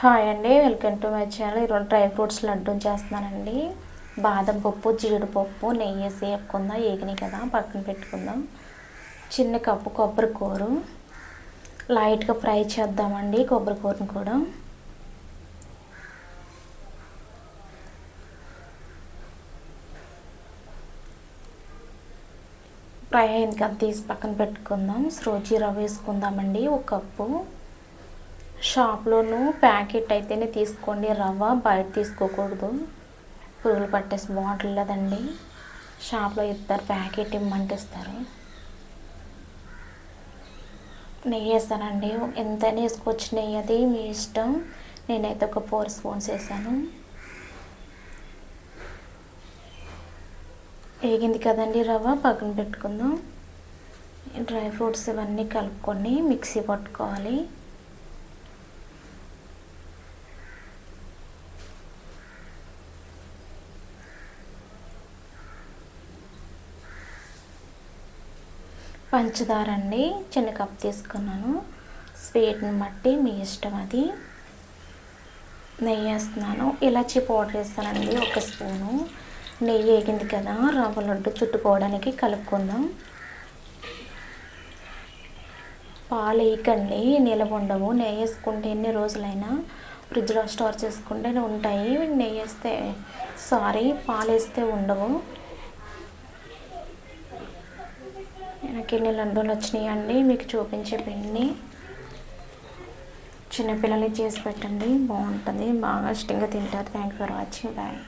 Hi అండి welcome to my channel ఈరోజు dry fruits laddu చేస్తున్నానండి. బాదం పప్పు జీడిపప్పు నెయ్యి వేసి వేపుకుందాం ఏగిని కదా పక్కన పెట్టుకుందాం. చిన్న కప్పు కొబ్బరి కూర. లైట్గా ఫ్రై చేద్దామండి కొబ్బరి కూరని కూడా. ఫ్రై అయింది కదా తీసి పక్కన పెట్టుకుందాం. సరోజీ రవ్వ వేసుకుందామండి ఒక కప్పు. షాప్లోనూ ప్యాకెట్ అయితేనే తీసుకోండి. రవ్వ బయట తీసుకోకూడదు. పురుగులు పట్టేసి బాటిల్ లేదండి షాప్లో ఇస్తారు ప్యాకెట్ ఇమ్మంటే ఇస్తారు. నెయ్యి వేస్తానండి. ఎంత వేసుకోవచ్చు నెయ్యి. అది మీ ఇష్టం. నేనైతే ఒక ఫోర్ స్పూన్స్ వేసాను. వేగింది కదండి రవ్వ పక్కన పెట్టుకుందాం. డ్రై ఫ్రూట్స్ ఇవన్నీ కలుపుకొని మిక్సీ పట్టుకోవాలి. పంచదార అండి చిన్న కప్ తీసుకున్నాను. స్వీట్ని బట్టి మీ ఇష్టం అది. నెయ్యి వేస్తున్నాను. ఇలాచి పౌడర్ వేస్తానండి ఒక స్పూను. నెయ్యి వేగింది కదా రవ్వ లడ్డు చుట్టుకోవడానికి కలుపుకుందాం. పాలు వేయకండి నిలవ ఉండవు. నెయ్యి వేసుకుంటే ఎన్ని రోజులైనా ఫ్రిడ్జ్లో స్టోర్ చేసుకుంటే ఉంటాయి. నెయ్యి వేస్తే సారీ పాలు వేస్తే ఉండవు. నాకు ఎన్ని లడ్డూలు వచ్చినాయండి? మీకు చూపించే పిండి చిన్నపిల్లలకి చేసి పెట్టండి. బాగుంటుంది. బాగా ఇష్టంగా తింటారు. Thank for watching bye